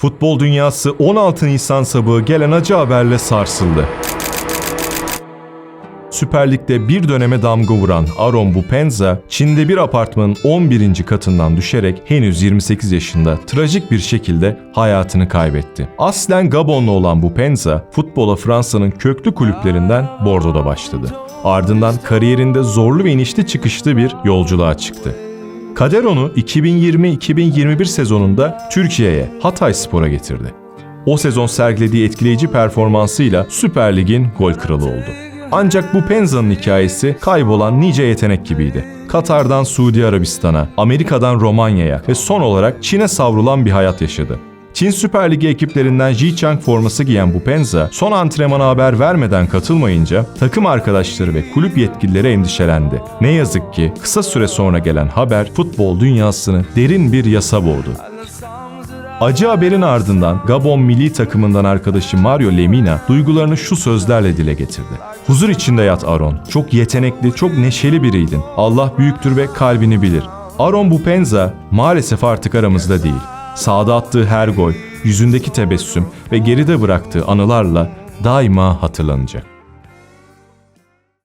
Futbol dünyası 16 Nisan sabahı gelen acı haberle sarsıldı. Süper Lig'de bir döneme damga vuran Aron Bupenza, Çin'de bir apartmanın 11. katından düşerek henüz 28 yaşında trajik bir şekilde hayatını kaybetti. Aslen Gabonlu olan Bupenza, futbola Fransa'nın köklü kulüplerinden Bordeaux'da başladı. Ardından kariyerinde zorlu ve inişli çıkışlı bir yolculuğa çıktı. Kader onu 2020-2021 sezonunda Türkiye'ye Hatay Spor'a getirdi. O sezon sergilediği etkileyici performansıyla Süper Lig'in gol kralı oldu. Ancak bu Penza'nın hikayesi kaybolan nice yetenek gibiydi. Katar'dan Suudi Arabistan'a, Amerika'dan Romanya'ya ve son olarak Çin'e savrulan bir hayat yaşadı. Çin Süper Ligi ekiplerinden Jichang forması giyen bu Penza son antrenmana haber vermeden katılmayınca takım arkadaşları ve kulüp yetkilileri endişelendi. Ne yazık ki kısa süre sonra gelen haber futbol dünyasını derin bir yasa boğdu. Acı haberin ardından Gabon milli takımından arkadaşı Mario Lemina duygularını şu sözlerle dile getirdi. Huzur içinde yat Aron. Çok yetenekli, çok neşeli biriydin. Allah büyüktür ve kalbini bilir. Aron Bupenza maalesef artık aramızda değil. Sahada attığı her gol, yüzündeki tebessüm ve geride bıraktığı anılarla daima hatırlanacak.